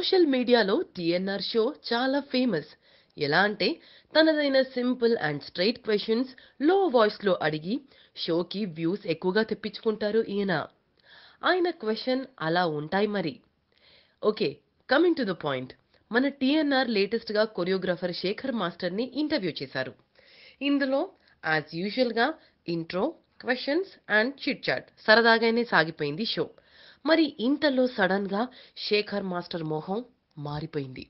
Social మీడియాలో TNR show చాలా famous. ఎలా అంటే తనదైన సింపుల్ అండ్ స్ట్రైట్ క్వశ్చన్స్లో వాయిస్లో అడిగి షోకి వ్యూస్ ఎక్కువగా తెప్పించుకుంటారు ఈయన. ఆయన క్వశ్చన్ అలా ఉంటాయి మరి. Okay coming to the point. మన టీఎన్ఆర్ లేటెస్ట్గా కొరియోగ్రాఫర్ శేఖర్ మాస్టర్ని ఇంటర్వ్యూ చేశారు. ఇందులో యాజ్ యూజువల్గా intro questions and chit chat సరదాగానే సాగిపోయింది షో. మరి ఇంతలో సడన్గా శేఖర్ మాస్టర్ మొహం మారిపోయింది.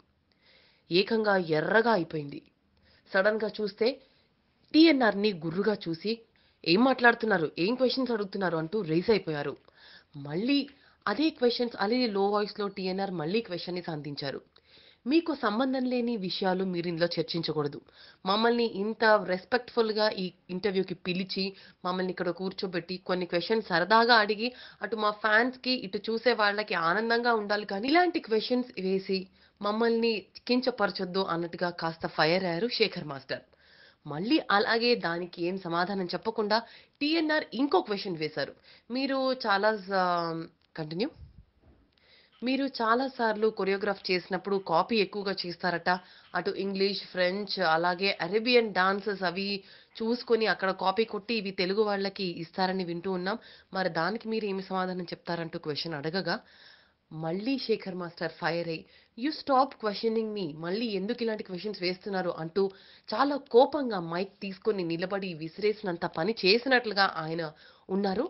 ఏకంగా ఎర్రగా అయిపోయింది. సడన్గా చూస్తే టీఎన్ఆర్ని గుర్రుగా చూసి ఏం మాట్లాడుతున్నారు? ఏం క్వశ్చన్స్ అడుగుతున్నారు? అంటూ రేస్ అయిపోయారు. మళ్ళీ అదే క్వశ్చన్స్ అదే లో వాయిస్లో టీఎన్ఆర్ మళ్ళీ క్వశ్చన్ని సంధించారు. మీకు సంబంధం లేని విషయాలు మీరు ఇందులో చర్చించకూడదు. మమ్మల్ని ఇంత రెస్పెక్ట్ఫుల్గా ఈ ఇంటర్వ్యూకి పిలిచి మమ్మల్ని ఇక్కడ కూర్చోబెట్టి కొన్ని క్వశ్చన్స్ సరదాగా అడిగి అటు మా ఫ్యాన్స్కి ఇటు చూసే వాళ్ళకి ఆనందంగా ఉండాలి. కానీ ఇలాంటి క్వశ్చన్స్ వేసి మమ్మల్ని కించపరచొద్దు అన్నట్టుగా కాస్త ఫైర్ అయ్యారు శేఖర్ మాస్టర్. మళ్ళీ అలాగే దానికి ఏం సమాధానం చెప్పకుండా టీఎన్ఆర్ ఇంకో క్వశ్చన్ వేశారు. మీరు చాలా కంటిన్యూ మీరు చాలాసార్లు కొరియోగ్రాఫ్ చేసినప్పుడు కాపీ ఎక్కువగా చేస్తారట. అటు ఇంగ్లీష్ ఫ్రెంచ్ అలాగే అరేబియన్ డాన్సెస్ అవి చూసుకొని అక్కడ కాపీ కొట్టి ఇవి తెలుగు వాళ్ళకి ఇస్తారని వింటూ ఉన్నాం. మరి దానికి మీరు ఏమి సమాధానం చెప్తారంటూ క్వశ్చన్ అడగగా మళ్ళీ శేఖర్ మాస్టర్ ఫైర్ అయ్యి యూ స్టాప్ క్వశ్చనింగ్ మీ మళ్ళీ ఎందుకు ఇలాంటి క్వశ్చన్స్ వేస్తున్నారు? అంటూ చాలా కోపంగా మైక్ తీసుకొని నిలబడి విసిరేసినంత పని చేసినట్లుగా ఆయన ఉన్నారు.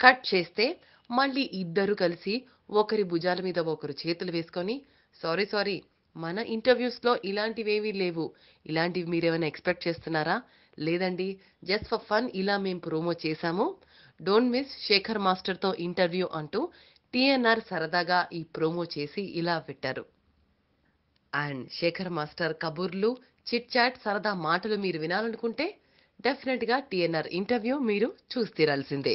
కట్ చేస్తే మళ్ళీ ఇద్దరు కలిసి ఒకరి భుజాల మీద ఒకరు చేతులు వేసుకొని సారీ సారీ మన ఇంటర్వ్యూస్లో ఇలాంటివేవీ లేవు. ఇలాంటివి మీరేమైనా ఎక్స్పెక్ట్ చేస్తున్నారా? లేదండి జస్ట్ ఫర్ ఫన్ ఇలా మేము ప్రోమో చేశాము. డోంట్ మిస్ శేఖర్ మాస్టర్తో ఇంటర్వ్యూ అంటూ టీఎన్ఆర్ సరదాగా ఈ ప్రోమో చేసి ఇలా పెట్టారు. అండ్ శేఖర్ మాస్టర్ కబుర్లు చిట్ చాట్ సరదా మాటలు మీరు వినాలనుకుంటే డెఫినెట్గా టీఎన్ఆర్ ఇంటర్వ్యూ మీరు చూసి తీరాల్సిందే.